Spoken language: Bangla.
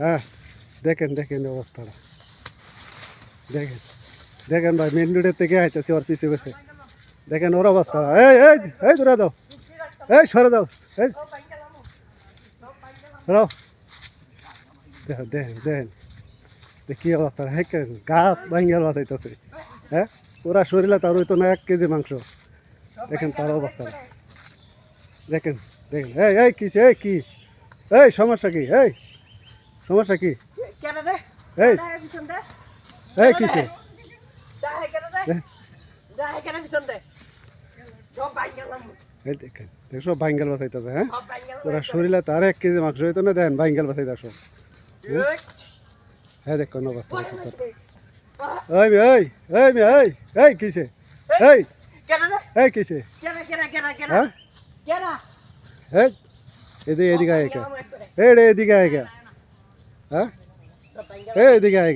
হ্যাঁ দেখেন দেখেন অবস্থাটা। দেখেন দেখেন ভাই মেন রোডের থেকে আইতেছে ওর পিছিয়ে বসে দেখেন ওর অবস্থা। এই এই এই দাও। এই, সরে দাও। এই। দেখেন দেখেন দেখেন। কি অবস্থা। হ্যাঁ গাছ ভাঙ্গেল বাঁচাইতেছে হ্যাঁ? ওরা শরীরে তার হইতো না এক কেজি মাংস। দেখেন তার অবস্থা। দেখেন দেখেন। এই এই, কিসে? এই, কি? এই, সমস্যা কি? এই। সমস্যা কি? এই। এই কিসে? দেখ। দেখেন ভাঙ্গেল বাঁচাইতেছে হ্যাঁ? ওরা শরীরে তার এক কেজি মাংস হইতো না দেন ভাঙ্গেল বাঁচাইতেছ হ্যাঁ দেখ কোন অবস্থা তোর। এই মেয়ে, এই এই মেয়ে, এই কিসে? এই এই। কিসে? হ্যাঁ? এই এদিকে আয় কে এদিকে আয় কে হ্যাঁ? এই এদিকে আয়